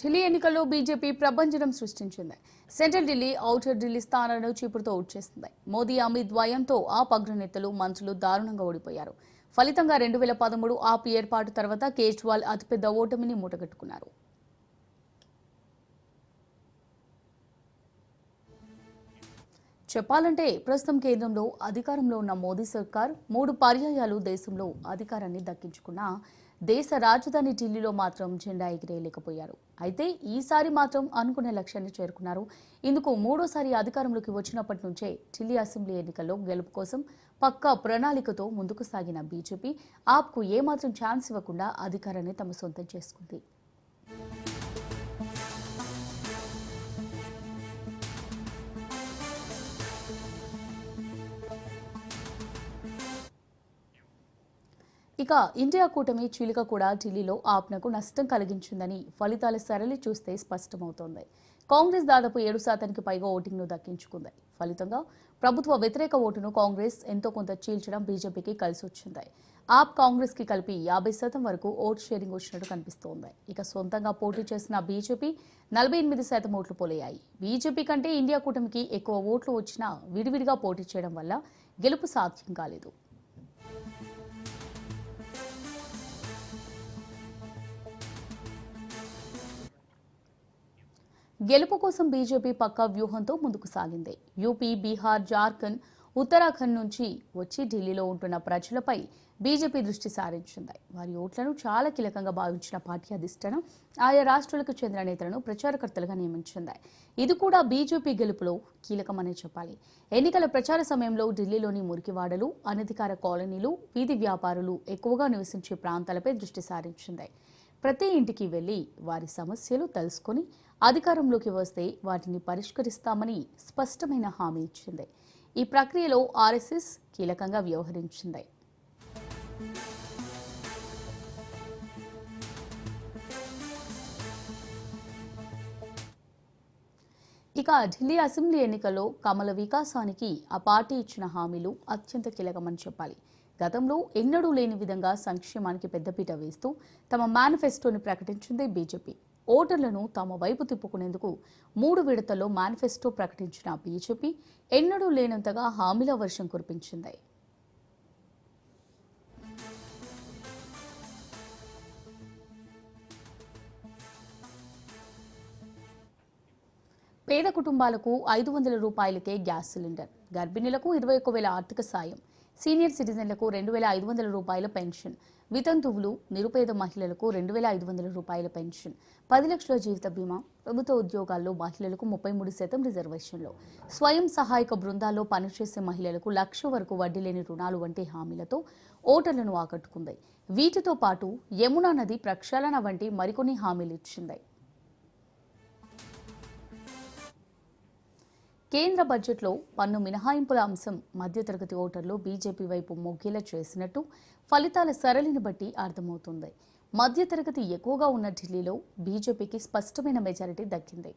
ఢిల్లీ ఎన్నికల్లో బీజేపీ ప్రభంజనం సృష్టించింది. సెంట్రల్ ఢిల్లీ ఔటర్ ఢిల్లీ స్థానాలను చీపురుతో చేసింది మోదీ అమిత్ ద్వయంతో ఆప్ అగ్రనేతలు మంత్రులు దారుణంగా ఓడిపోయారు. ఫలితంగా రెండు వేల పదమూడు ఆప్ ఏర్పాటు తర్వాత కేజ్రీవాల్ అతిపెద్ద ఓటమిని మూటగట్టుకున్నారు. చెప్పాలంటే ప్రస్తుతం కేంద్రంలో అధికారంలో ఉన్న మోదీ సర్కార్ మూడు పర్యాయాలు దేశంలో అధికారాన్ని దక్కించుకున్న దేశ రాజధాని ఢిల్లీలో మాత్రం జెండా ఎగిరేయలేకపోయారు. అయితే ఈసారి మాత్రం అనుకునే లక్ష్యాన్ని చేరుకున్నారు. ఇందుకు మూడోసారి అధికారంలోకి వచ్చినప్పటి నుంచే ఢిల్లీ అసెంబ్లీ ఎన్నికల్లో గెలుపు కోసం పక్కా ప్రణాళికతో ముందుకు సాగిన బీజేపీ ఆప్కు ఏమాత్రం ఛాన్స్ ఇవ్వకుండా అధికారాన్ని తమ సొంతం చేసుకుంది. ఇక ఇండియా కూటమి చీలిక కూడా ఢిల్లీలో ఆప్నకు నష్టం కలిగించిందని ఫలితాల సరళి చూస్తే స్పష్టమవుతోంది. కాంగ్రెస్ దాదాపు ఏడు శాతానికి పైగా ఓటింగ్ను దక్కించుకుంది. ఫలితంగా ప్రభుత్వ వ్యతిరేక ఓటును కాంగ్రెస్ ఎంతో కొంత చీల్చడం బీజేపీకి కలిసి వచ్చింది ఆప్ కాంగ్రెస్కి కలిపి యాభై శాతం వరకు ఓట్ షేరింగ్ వచ్చినట్టు కనిపిస్తోంది. ఇక సొంతంగా పోటీ చేసిన బీజేపీ నలభై ఎనిమిది శాతం ఓట్లు పోలయ్యాయి. బీజేపీ కంటే ఇండియా కూటమికి ఎక్కువ ఓట్లు వచ్చినా విడివిడిగా పోటీ చేయడం వల్ల గెలుపు సాధ్యం కాలేదు. గెలుపు కోసం బీజేపీ పక్కా వ్యూహంతో ముందుకు సాగింది. యూపీ బీహార్ జార్ఖండ్ ఉత్తరాఖండ్ నుంచి వచ్చి ఢిల్లీలో ఉంటున్న ప్రజలపై బీజేపీ దృష్టి సారించింది. వారి ఓట్లను చాలా కీలకంగా భావించిన పార్టీ అధిష్టానం ఆయా రాష్ట్రాలకు చెందిన నేతలను ప్రచారకర్తలుగా నియమించింది. ఇది కూడా బీజేపీ గెలుపులో కీలకమనే చెప్పాలి. ఎన్నికల ప్రచార సమయంలో ఢిల్లీలోని మురికివాడలు అనధికార కాలనీలు వీధి వ్యాపారులు ఎక్కువగా నివసించే ప్రాంతాలపై దృష్టి సారించింది. ప్రతి ఇంటికి వెళ్ళి వారి సమస్యలు తెలుసుకొని అధికారంలోకి వస్తే వాటిని పరిష్కరిస్తామని స్పష్టమైన హామీ ఇచ్చింది. ఈ ప్రక్రియలో ఆర్ఎస్ఎస్ కీలకంగా వ్యవహరించింది. ఇక ఢిల్లీ అసెంబ్లీ ఎన్నికల్లో కమల వికాసానికి ఆ పార్టీ ఇచ్చిన హామీలు అత్యంత కీలకమని చెప్పాలి. గతంలో ఎన్నడూ లేని విధంగా సంక్షేమానికి పెద్దపీట వేస్తూ తమ మేనిఫెస్టోని ప్రకటించింది బీజేపీ. ఓటర్లను తమ వైపు తిప్పుకునేందుకు మూడు విడతల్లో మేనిఫెస్టో ప్రకటించిన బీజేపీ ఎన్నడూ లేనంతగా హామీల వర్షం కురిపించింది. పేద కుటుంబాలకు ఐదు వందల రూపాయలకే గ్యాస్ సిలిండర్ గర్భిణీలకు ఇరవై ఒక్క వేల ఆర్థిక సాయం సీనియర్ సిటిజన్లకు రెండు వేల ఐదు వందల రూపాయల పెన్షన్ వితంతువులు నిరుపేద మహిళలకు రెండు వేల ఐదు వందల రూపాయల పెన్షన్ పది లక్షల జీవిత బీమా ప్రభుత్వ ఉద్యోగాల్లో మహిళలకు ముప్పై మూడు శాతం రిజర్వేషన్లు. స్వయం సహాయక బృందాల్లో పనిచేసే మహిళలకు లక్ష వరకు వడ్డీ లేని రుణాలు వంటి హామీలతో ఓటర్లను ఆకట్టుకుంది. వీటితో పాటు యమునా నది ప్రక్షాళన వంటి మరికొన్ని హామీలు ఇచ్చింది. కేంద్ర బడ్జెట్లో పన్ను మినహాయింపుల అంశం మధ్యతరగతి ఓటర్లు బీజేపీ వైపు మొగ్గేలా చేసినట్టు ఫలితాల సరళిని బట్టి అర్థమవుతుంది. మధ్యతరగతి ఎక్కువగా ఉన్న ఢిల్లీలో బీజేపీకి స్పష్టమైన మెజారిటీ దక్కింది.